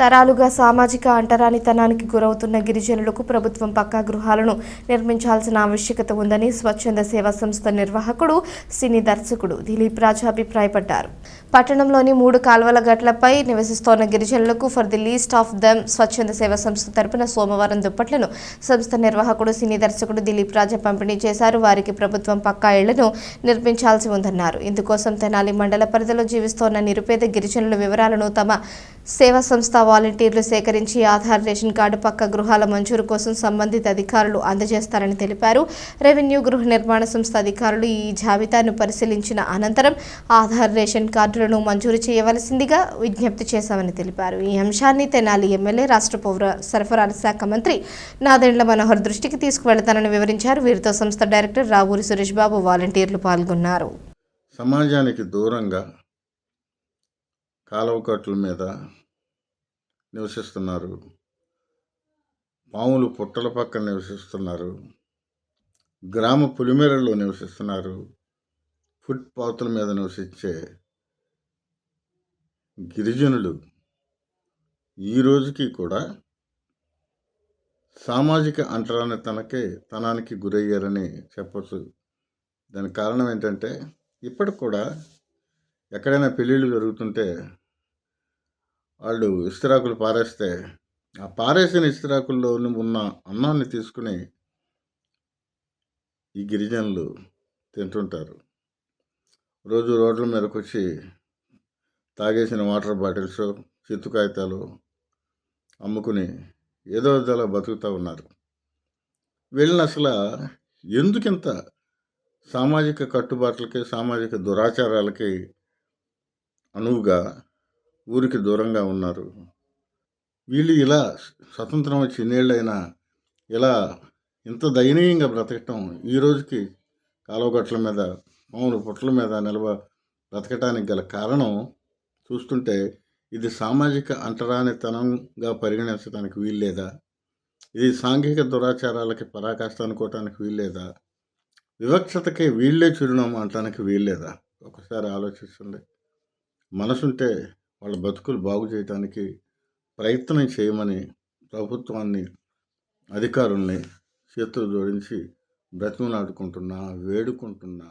తరాలుగా సామాజిక అంటరానితనానికి గురవుతున్న గిరిజనులకు ప్రభుత్వం పక్కా గృహాలను నిర్మించాల్సిన ఆవశ్యకత ఉందని స్వచ్ఛంద సేవా సంస్థ నిర్వాహకుడు సినీ దర్శకుడు దిలీప్ రాజు అభిప్రాయపడ్డారు. పట్టణంలోని మూడు కాల్వల గట్లపై నివసిస్తోన్న గిరిజనులకు for the least of them స్వచ్ఛంద సేవా సంస్థ తరపున సోమవారం దుప్పట్లను సంస్థ నిర్వాహకుడు సినీ దర్శకుడు దిలీప్ రాజా పంపిణీ చేశారు. వారికి ప్రభుత్వం పక్కా ఇళ్ళను నిర్మించాల్సి ఉందన్నారు. ఇందుకోసం తెనాలి మండల పరిధిలో జీవిస్తోన్న నిరుపేద గిరిజనుల వివరాలను తమ సేవా సంస్థ వాలంటీర్లు సేకరించి ఆధార్ రేషన్ కార్డు పక్క గృహాల మంజూరు కోసం సంబంధిత అధికారులు అందజేస్తారని తెలిపారు. రెవెన్యూ గృహ నిర్మాణ సంస్థ అధికారులు ఈ జాబితాను పరిశీలించిన అనంతరం ఆధార్ రేషన్ కార్డులను మంజూరు చేయవలసిందిగా విజ్ఞప్తి చేశామని తెలిపారు. ఈ అంశాన్ని తెనాలి ఎమ్మెల్యే రాష్ట్ర పౌర సరఫరాల శాఖ మంత్రి నాదెండ్ల మనోహర్ దృష్టికి తీసుకువెళతానని వివరించారు. వీరితో సంస్థ డైరెక్టర్ రావూరి సురేష్ బాబు వాలంటీర్లు పాల్గొన్నారు. సమాజానికి దూరంగా కాలువ కట్టుల మీద నివసిస్తున్నారు. పాములు పుట్టల పక్కన నివసిస్తున్నారు. గ్రామ పులిమేరల్లో నివసిస్తున్నారు. ఫుట్ పాతుల మీద నివసించే గిరిజనులు ఈ రోజుకి కూడా సామాజిక అంటరాని తనకే తనానికి గురయ్యారని చెప్పచ్చు. దానికి కారణం ఏంటంటే ఇప్పటికి కూడా ఎక్కడైనా పెళ్ళిళ్ళు జరుగుతుంటే వాళ్ళు ఇస్తిరాకులు పారేస్తే ఆ పారేసిన ఇస్తిరాకుల్లో ఉన్న అన్నాన్ని తీసుకుని ఈ గిరిజనులు తింటుంటారు. రోజు రోడ్ల మీదకి వచ్చి తాగేసిన వాటర్ బాటిల్స్ చిత్తు కాగితాలు అమ్ముకుని ఏదో విధాలా బతుకుతూ ఉన్నారు. వీళ్ళని అసలు ఎందుకింత సామాజిక కట్టుబాట్లకి సామాజిక దురాచారాలకి అనువుగా ఊరికి దూరంగా ఉన్నారు. వీళ్ళు ఇలా స్వతంత్రం వచ్చి ఎన్నేళ్ళైనా ఇలా ఇంత దయనీయంగా బ్రతకటం ఈ రోజుకి కాలువగట్ల మీద మామూలు పుట్ల మీద నిలవ బ్రతకటానికి గల కారణం చూస్తుంటే ఇది సామాజిక అంటరానితనంగా పరిగణించడానికి వీల్లేదా? ఇది సాంఘిక దురాచారాలకి పరాకాష్ట అనుకోవటానికి వీల్లేదా? వివక్షతకి వీళ్ళే చిరునామా అనటానికి వీల్లేదా? ఒకసారి ఆలోచిస్తుంది మనసుంటే వాళ్ళ బతుకులు బాగు చేయడానికి ప్రయత్నం చేయమని ప్రభుత్వాన్ని అధికారుల్ని చేతులు జోడించి బ్రతిమలాడుకుంటున్నా వేడుకుంటున్నా